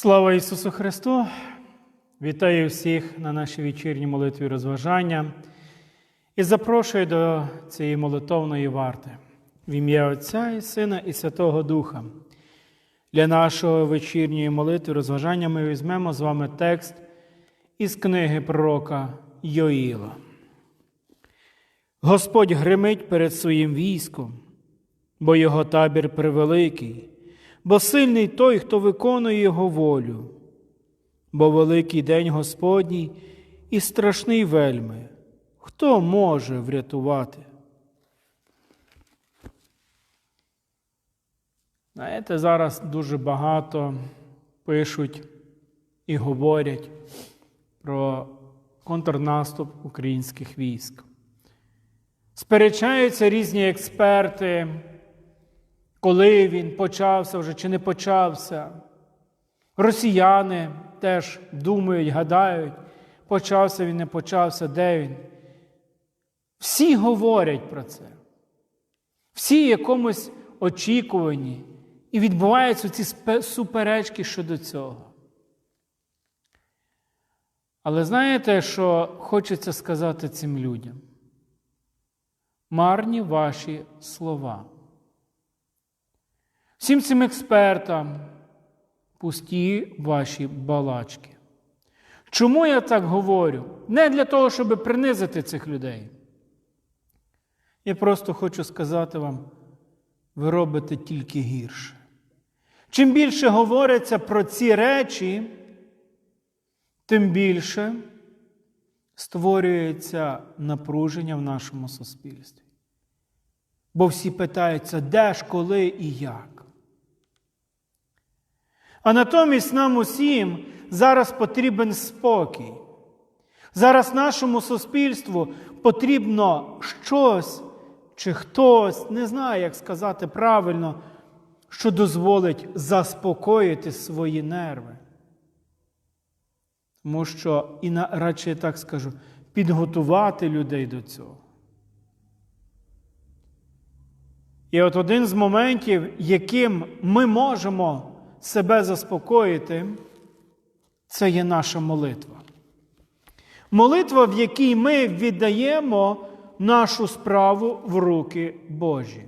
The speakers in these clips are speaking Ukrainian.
Слава Ісусу Христу! Вітаю всіх на нашій вечірній молитві розважання і запрошую до цієї молитовної варти в ім'я Отця і Сина і Святого Духа. Для нашої вечірньої молитви розважання ми візьмемо з вами текст із книги пророка Йоїла. Господь гримить перед своїм військом, бо його табір превеликий, бо сильний той, хто виконує його волю, бо великий день Господній і страшний вельми, хто може врятувати? Знаєте, зараз дуже багато пишуть і говорять про контрнаступ українських військ. Сперечаються різні експерти, коли він почався вже чи не почався. Росіяни теж думають, гадають, почався він, не почався, де він. Всі говорять про це. Всі якомусь очікуванні. І відбуваються ці суперечки щодо цього. Але знаєте, що хочеться сказати цим людям? Марні ваші слова. Всім цим експертам пусті ваші балачки. Чому я так говорю? Не для того, щоб принизити цих людей. Я просто хочу сказати вам, ви робите тільки гірше. Чим більше говориться про ці речі, тим більше створюється напруження в нашому суспільстві. Бо всі питаються, де ж, коли і як. А натомість нам усім зараз потрібен спокій. Зараз нашому суспільству потрібно щось чи хтось, не знаю, як сказати правильно, що дозволить заспокоїти свої нерви. Тому що, і на, радше я так скажу, підготувати людей до цього. І от один з моментів, яким ми можемо себе заспокоїти, це є наша молитва. Молитва, в якій ми віддаємо нашу справу в руки Божі.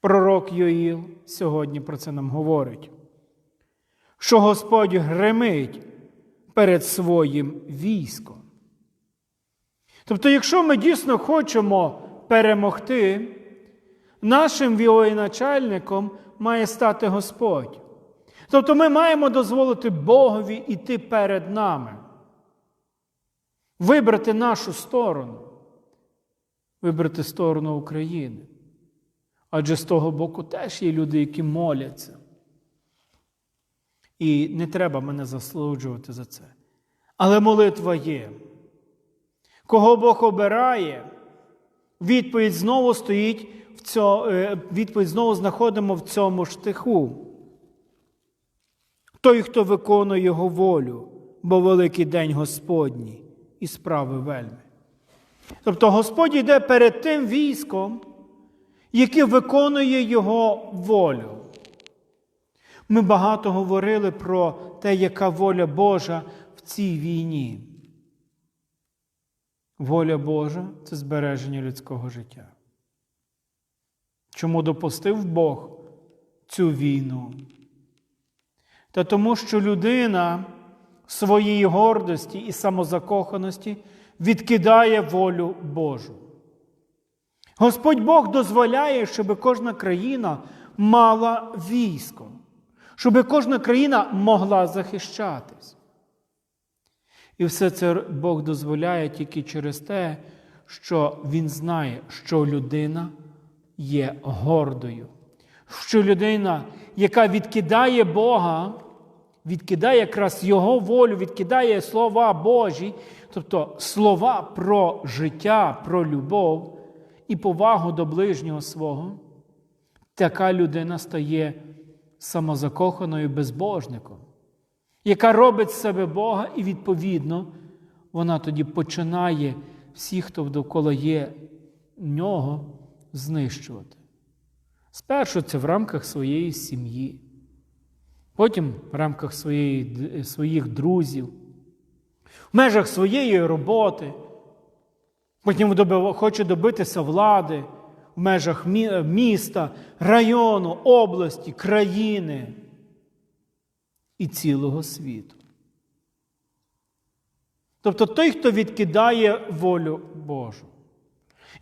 Пророк Йоїл сьогодні про це нам говорить, що Господь гримить перед своїм військом. Тобто, якщо ми дійсно хочемо перемогти, нашим воєначальником має стати Господь. Тобто ми маємо дозволити Богові йти перед нами, вибрати нашу сторону, вибрати сторону України. Адже з того боку теж є люди, які моляться. І не треба мене заслуджувати за це. Але молитва є. Кого Бог обирає, відповідь знову стоїть в цьому, відповідь знову знаходимо в цьому штиху. Той, хто виконує Його волю, бо великий день Господній і справи вельми. Тобто Господь йде перед тим військом, яке виконує Його волю. Ми багато говорили про те, яка воля Божа в цій війні. Воля Божа це збереження людського життя. Чому допустив Бог цю війну? Та тому, що людина своєї гордості і самозакоханості відкидає волю Божу. Господь Бог дозволяє, щоб кожна країна мала військо, щоб кожна країна могла захищатись. І все це Бог дозволяє тільки через те, що Він знає, що людина є гордою, що людина, яка відкидає Бога, відкидає якраз Його волю, відкидає слова Божі, тобто слова про життя, про любов і повагу до ближнього свого, така людина стає самозакоханою безбожником, яка робить з себе Бога, і, відповідно, вона тоді починає всіх, хто довкола є нього, знищувати. Спершу це в рамках своєї сім'ї. потім в рамках своєї, своїх друзів, в межах своєї роботи, потім хоче добитися влади в межах міста, району, області, країни і цілого світу. Тобто той, хто відкидає волю Божу.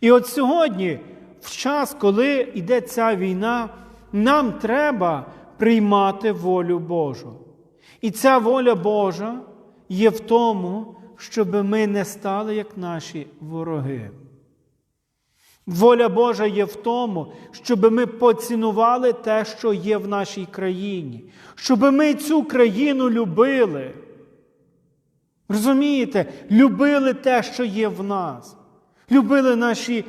І от сьогодні, в час, коли йде ця війна, нам треба приймати волю Божу. І ця воля Божа є в тому, щоб ми не стали як наші вороги. Воля Божа є в тому, щоб ми поцінували те, що є в нашій країні, щоб ми цю країну любили. Розумієте, любили те, що є в нас, любили наші,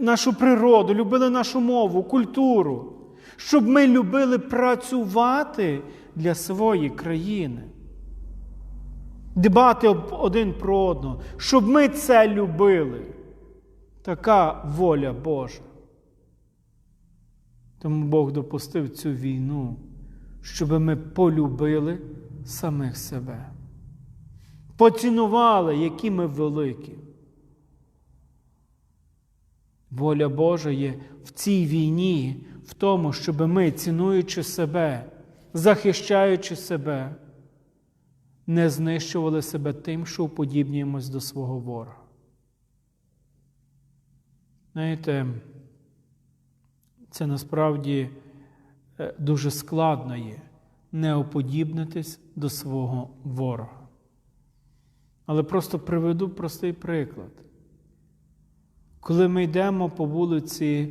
нашу природу, любили нашу мову, культуру, щоб ми любили працювати для своєї країни, дбати один про одного, щоб ми це любили. Така воля Божа. Тому Бог допустив цю війну, щоб ми полюбили самих себе поцінували, які ми великі. Воля Божа є в цій війні, в тому, щоб ми, цінуючи себе, захищаючи себе, не знищували себе тим, що уподібнюємось до свого ворога. Знаєте, це насправді е, дуже складно є не уподібнитись до свого ворога. Але просто приведу простий приклад. Коли ми йдемо по вулиці,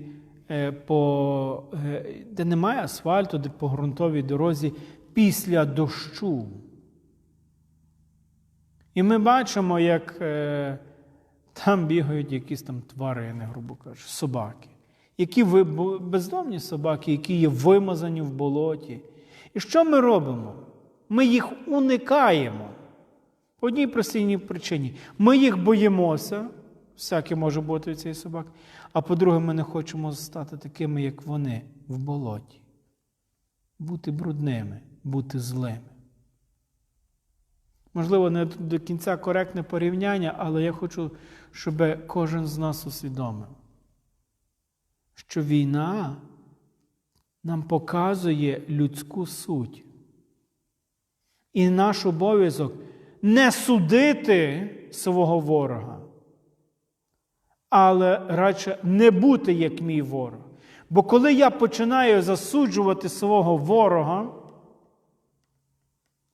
е, по, е, де немає асфальту, де по ґрунтовій дорозі після дощу. І ми бачимо, як е, там бігають якісь там тварини, грубо кажучи, собаки, які ви- бездомні собаки, які є вимазані в болоті. І що ми робимо? Ми їх уникаємо. По одній простій причині. Ми їх боїмося, всяке може бути від цієї собаки. А по-друге, ми не хочемо стати такими, як вони, в болоті. Бути брудними, бути злими. Можливо, не до кінця коректне порівняння, але я хочу, щоб кожен з нас усвідомив, що війна нам показує людську суть. І наш обов'язок не судити свого ворога, але радше не бути як мій ворог. Бо коли я починаю засуджувати свого ворога,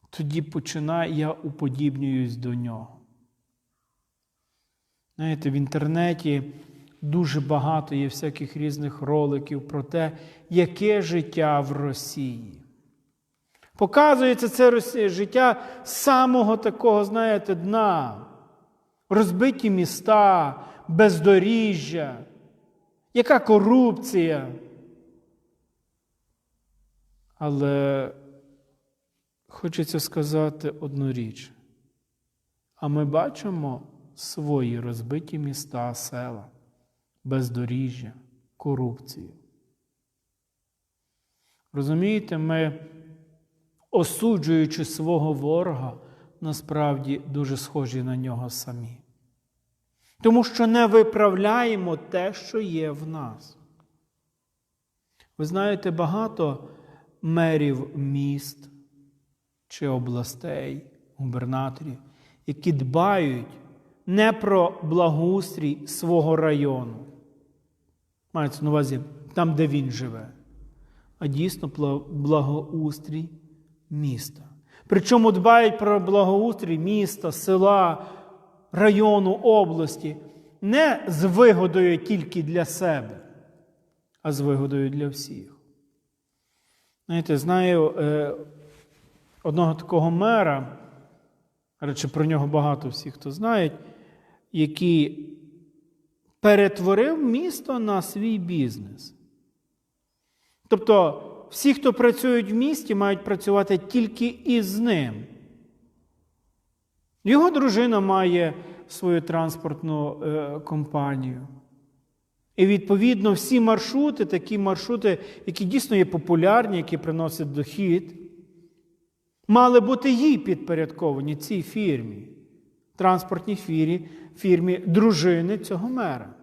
тоді починаю я уподібнююсь до нього. Знаєте, в інтернеті дуже багато є всяких різних роликів про те, яке життя в Росії. Показується це життя самого такого, знаєте, дна. Розбиті міста, бездоріжжя, яка корупція. Але хочеться сказати одну річ. А ми бачимо свої розбиті міста, села, бездоріжжя, корупцію. Розумієте, ми, осуджуючи свого ворога, насправді дуже схожі на нього самі. Тому що не виправляємо те, що є в нас. Ви знаєте, багато мерів міст чи областей, губернаторів, які дбають не про благоустрій свого району. Мається на увазі там, де він живе, а дійсно благоустрій міста. Причому дбають про благоустрій міста, села, району, області не з вигодою тільки для себе, а з вигодою для всіх. Знаєте, знаю е, одного такого мера, речі, про нього багато всіх хто знають, який перетворив місто на свій бізнес. Тобто, всі, хто працюють в місті, мають працювати тільки із ним. Його дружина має свою транспортну е, компанію. І відповідно всі маршрути, такі маршрути, які дійсно є популярні, які приносять дохід, мали бути їй підпорядковані цій фірмі, транспортній фірмі, фірмі дружини цього мера.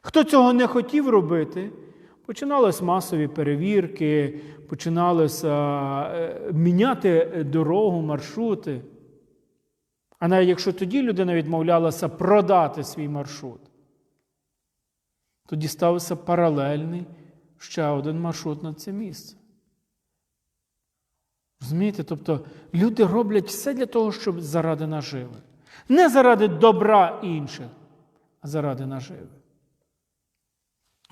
Хто цього не хотів робити, починались масові перевірки, починалося е, міняти дорогу, маршрути. А навіть якщо тоді людина відмовлялася продати свій маршрут, тоді ставився паралельний ще один маршрут на це місце. Розумієте? Тобто люди роблять все для того, щоб заради наживи. Не заради добра інших, а заради наживи.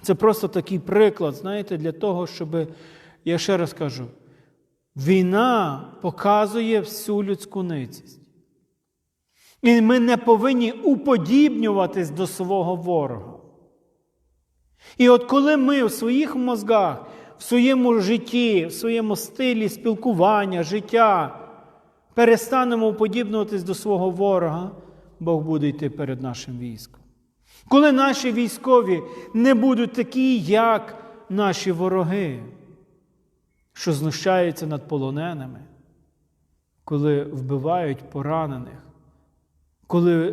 Це просто такий приклад, знаєте, для того, щоб, я ще раз кажу, війна показує всю людську ницість. І ми не повинні уподібнюватись до свого ворога. І от коли ми в своїх мозгах, в своєму житті, в своєму стилі спілкування, життя перестанемо уподібнюватись до свого ворога, Бог буде йти перед нашим військом. Коли наші військові не будуть такі, як наші вороги, що знущаються над полоненими, коли вбивають поранених, коли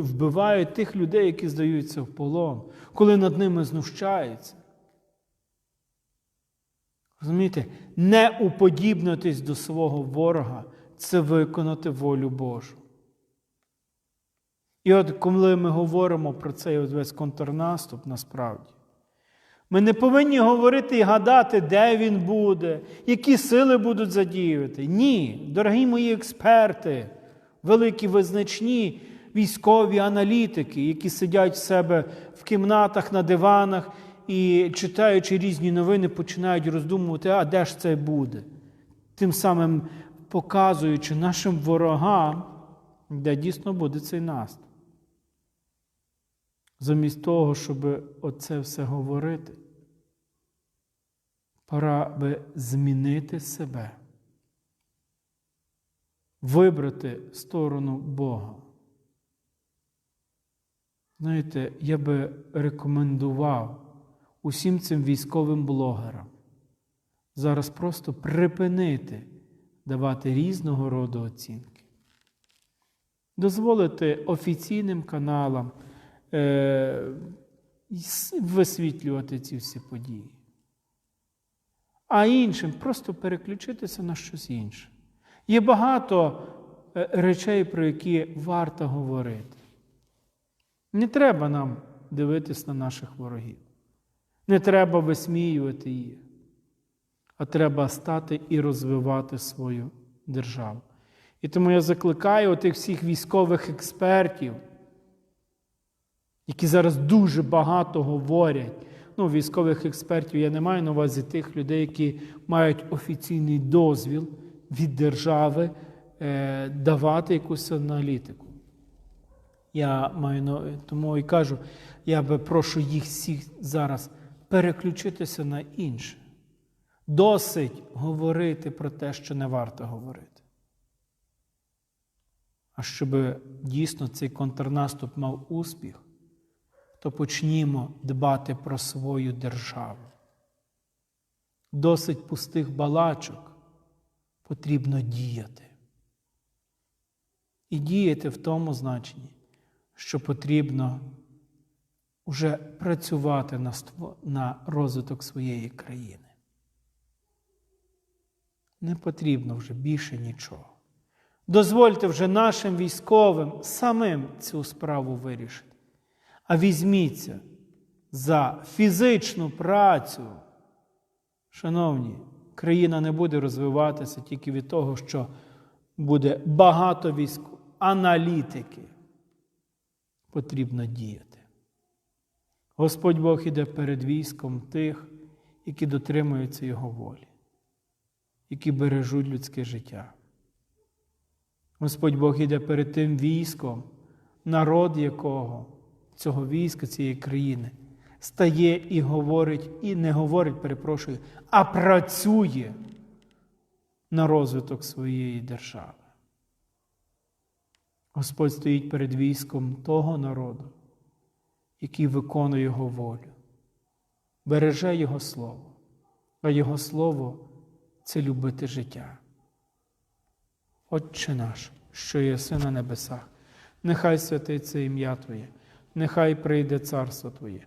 вбивають тих людей, які здаються в полон, коли над ними знущаються. Розумієте, не уподібнитись до свого ворога це виконати волю Божу. І от коли ми говоримо про цей весь контрнаступ, насправді, ми не повинні говорити і гадати, де він буде, які сили будуть задіювати. Ні, дорогі мої експерти, великі визначні військові аналітики, які сидять в себе в кімнатах на диванах і, читаючи різні новини, починають роздумувати, а де ж це буде? Тим самим показуючи нашим ворогам, де дійсно буде цей наступ. Замість того, щоб оце все говорити, пора би змінити себе, вибрати сторону Бога. Знаєте, я би рекомендував усім цим військовим блогерам зараз просто припинити давати різного роду оцінки. Дозволити офіційним каналам е, висвітлювати ці всі події. А іншим просто переключитися на щось інше. Є багато е, речей, про які варто говорити. Не треба нам дивитись на наших ворогів. Не треба висміювати їх, а треба стати і розвивати свою державу. І тому я закликаю тих всіх військових експертів, які зараз дуже багато говорять. Ну, військових експертів я не маю на увазі тих людей, які мають офіційний дозвіл від держави е, давати якусь аналітику. Я маю тому і кажу, я би прошу їх всіх зараз переключитися на інше. Досить говорити про те, що не варто говорити. А щоб дійсно цей контрнаступ мав успіх, то почнімо дбати про свою державу. Досить пустих балачок потрібно діяти. І діяти в тому значенні, що потрібно вже працювати на, на розвиток своєї країни. Не потрібно вже більше нічого. Дозвольте вже нашим військовим самим цю справу вирішити. А візьміться за фізичну працю. Шановні, країна не буде розвиватися тільки від того, що буде багато військ, аналітики. Потрібно діяти. Господь Бог іде перед військом тих, які дотримуються Його волі, які бережуть людське життя. Господь Бог іде перед тим військом, народ якого цього війська, цієї країни, стає і говорить, і не говорить, перепрошую, а працює на розвиток своєї держави. Господь стоїть перед військом того народу, який виконує Його волю, береже Його Слово, а Його Слово це любити життя. Отче наш, що єси на небесах, нехай святиться ім'я Твоє, нехай прийде царство Твоє,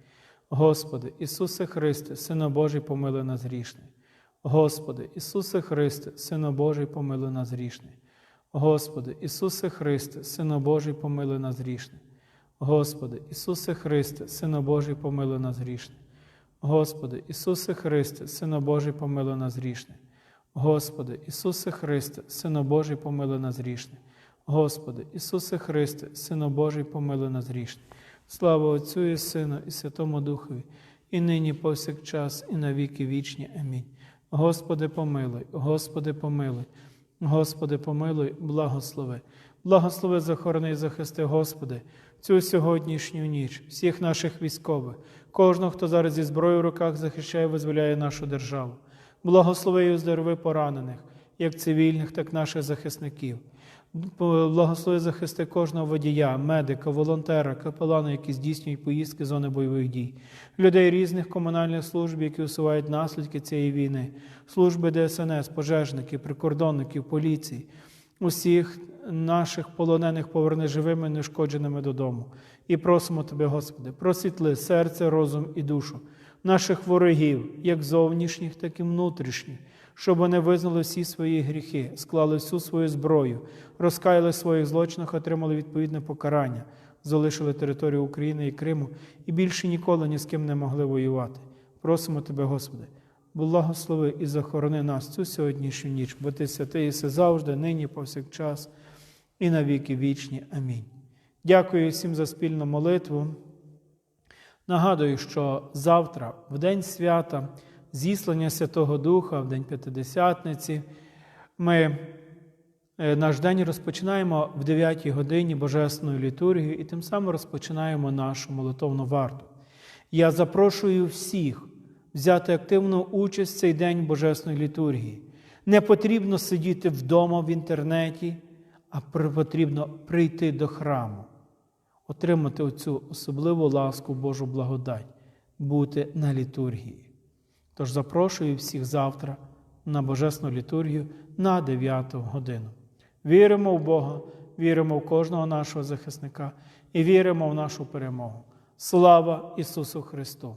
Господи, Ісусе Христе, Сино Божий, помилуй нас грішне. Господи, Ісусе Христе, Сино Божий, помилуй нас грішне. Господи, Ісусе Христе, Сино Божий, помилуй нас грішне. Господи, Ісусе Христе, Сино Божий, помилуй нас грішне. Господи, Ісусе Христе, Сино Божий, помилуй нас грішне. Господи, Ісусе Христе, Сино Божий, помилуй нас грішне. Господи, Ісусе Христе, Сино Божий, помилуй нас грішне. Слава Отцю і Сину, і Святому Духові, і нині повсякчас, і на віки вічні. Амінь. Господи, помилуй, Господи, помилуй, Господи, помилуй, благослови. Благослови, захорони і захисти, Господи, цю сьогоднішню ніч, всіх наших військових, кожного, хто зараз зі зброєю в руках захищає, визволяє нашу державу. Благослови і оздорови поранених, як цивільних, так і наших захисників. Благослови захисти кожного водія, медика, волонтера, капелана, які здійснюють поїздки зони бойових дій, людей різних комунальних служб, які усувають наслідки цієї війни, служби ДСНС, пожежників, прикордонників, поліції, усіх наших полонених поверни живими, нешкодженими додому. І просимо Тебе, Господи, просвітли серце, розум і душу наших ворогів, як зовнішніх, так і внутрішніх, щоб вони визнали всі свої гріхи, склали всю свою зброю, розкаяли своїх злочинах, отримали відповідне покарання, залишили територію України і Криму і більше ніколи ні з ким не могли воювати. Просимо Тебе, Господи, благослови і захорони нас цю сьогоднішню ніч, бо Ти святий єси завжди, нині, повсякчас, і на віки вічні. Амінь. Дякую всім за спільну молитву. Нагадую, що завтра, в день свята, зіслання Святого Духа, в день П'ятидесятниці, ми е, наш день розпочинаємо в 9 годині Божественною літургією і тим самим розпочинаємо нашу молитовну варту. Я запрошую всіх взяти активну участь в цей день Божесної літургії. Не потрібно сидіти вдома в інтернеті, а потрібно прийти до храму отримати оцю особливу ласку Божу благодать, бути на літургії. Тож запрошую всіх завтра на Божесну літургію на 9 годину. Віримо в Бога, віримо в кожного нашого захисника і віримо в нашу перемогу. Слава Ісусу Христу!